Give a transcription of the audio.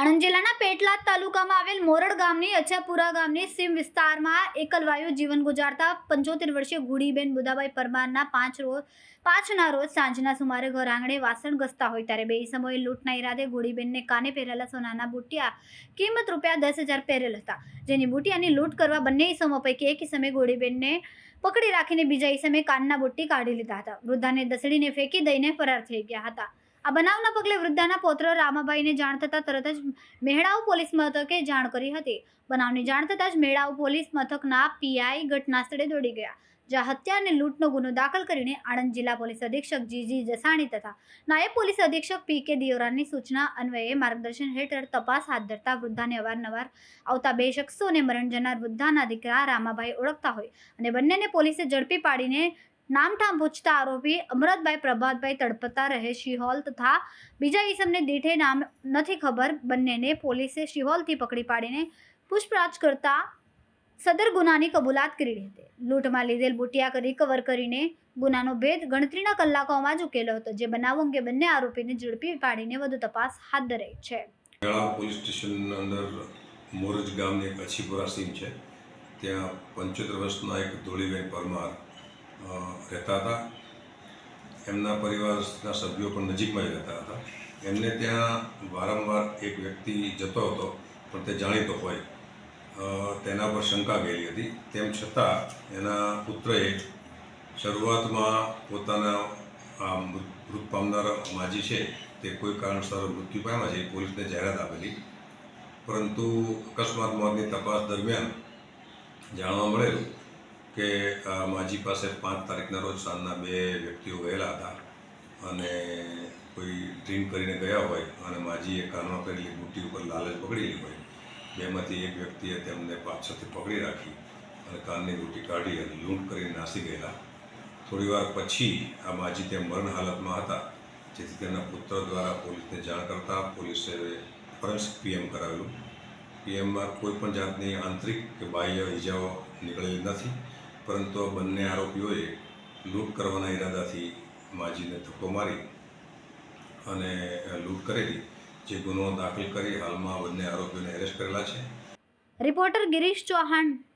આણંદ જિલ્લાના પેટલાદ તાલુકામાં આવેલ મોરડ ગામની, અચ્છાપુરા ગામની સીમ વિસ્તારમાં એકલવાયુ જીવન ગુજારતા પંચોતેર વર્ષીય ગુડીબેન બુદાભાઈ પરમારના પાંચ રોજ, પાંચના રોજ સાંજના સુમારે ઘર આંગણે વાસણ ઘસતા હોય ત્યારે બે સમયે લૂંટના ઈરાદે ગુડીબેનને કાને પહેરેલા સોનાના બુટિયા કિંમત રૂપિયા દસ હજાર પહેરેલ હતા. જેની બુટિયાની લૂંટ કરવા બંને ઈસમો પૈકી એક ઈસમે ગુડીબેનને પકડી રાખીને બીજા ઈસમે કાનના બુટ્ટી કાઢી લીધા હતા. વૃદ્ધાને દસડીને ફેંકી દઈને ફરાર થઈ ગયા હતા. આ બનાવના પગલે વૃદ્ધાના પૌત્ર રામાભાઈને જાણ થતાં તરત જ મેહડાવ પોલીસ મથકે જાણ કરી હતી. બનાવની જાણ થતાં જ મેળાવ પોલીસ મથકના પીઆઈ ઘટના સ્થળે દોડી ગયા, જ્યાં હત્યા અને લૂંટનો ગુનો દાખલ કરીને આણંદ જિલ્લા પોલીસ અધિક્ષક જીજી જસાણી તથા નાયબ પોલીસ અધિક્ષક પી કે દિયોરાની સૂચના અન્વયે માર્ગદર્શન હેઠળ તપાસ હાથ ધરતા વૃદ્ધાને અવારનવાર આવતા બે શખ્સોને મરણ જનાર વૃદ્ધાના દીકરા રામાભાઈ ઓળખતા હોય અને બંનેને પોલીસે ઝડપી પાડીને નામઠામ પૂછતા આરોપી અમરતભાઈ પ્રભાતભાઈ તડપતા રહે શિહોલ તથા બીજા ઈસમને દીઠે નામ નથી ખબર. બંનેને પોલીસે શિહોલથી પકડી પાડીને પૂછપરછ કરતા સદર ગુનાની કબૂલાત કરી હતી. લૂંટમાં લીધેલ બુટિયા રિકવર કરીને ગુનાનો ભેદ ગણતરીના કલાકોમાં જ ઉકેલો હતો, જે બનાવ અંગે બંને આરોપીને ઝડપી પાડીને વધુ તપાસ હાથ ધરાઈ છે. પોલીસ સ્ટેશન અંદર મોરજ ગામની એક અછીપુરા છે. ત્યાં પંચોતેર વર્ષના એક ધોળીબેન પરમાર રહેતા હતા. એમના પરિવારના સભ્યો પણ નજીકમાં જ રહેતા હતા. એમને ત્યાં વારંવાર એક વ્યક્તિ જતો હતો, પણ તે જાણીતો હોય. તેના પર શંકા ગયેલી હતી. તેમ છતાં એના પુત્રએ શરૂઆતમાં પોતાના આ મૃત પામનાર માજી છે તે કોઈ કારણસર મૃત્યુ પામ્યા છે પોલીસને જાહેરાત આપેલી. પરંતુ અકસ્માત મોતની તપાસ દરમિયાન જાણવા મળેલું કે માજી પાસે પાંચ તારીખના રોજ સાંજના બે વ્યક્તિઓ ગયેલા હતા અને કોઈ ડ્રિંક કરીને ગયા હોય અને માજીએ કાનમાં પહેરેલી બુટ્ટી ઉપર લાલચ પકડેલી હોય. બેમાંથી એક વ્યક્તિએ તેમને પાછળથી પકડી રાખી અને કાનની બુટ્ટી કાઢી અને લૂંટ કરીને નાસી ગયેલા. થોડીવાર પછી આ માજી તે મરણ હાલતમાં હતા, જેથી તેના પુત્ર દ્વારા પોલીસને જાણ કરતાં પોલીસે ફોરેન્સિક પીએમ કરાવેલું. પીએમમાં કોઈ પણ જાતની આંતરિક કે બાહ્ય ઇજાઓ નીકળેલી નથી. પરંતુ આ બંને આરોપીઓએ લૂંટ કરવાના ઈરાદાથી માજીને ધક્કો મારી અને લૂંટ કરેલી, જે ગુનો દાખલ કરી હાલમાં બંને આરોપીઓને એરેસ્ટ કરેલા છે. રિપોર્ટર ગિરીશ ચૌહાણ.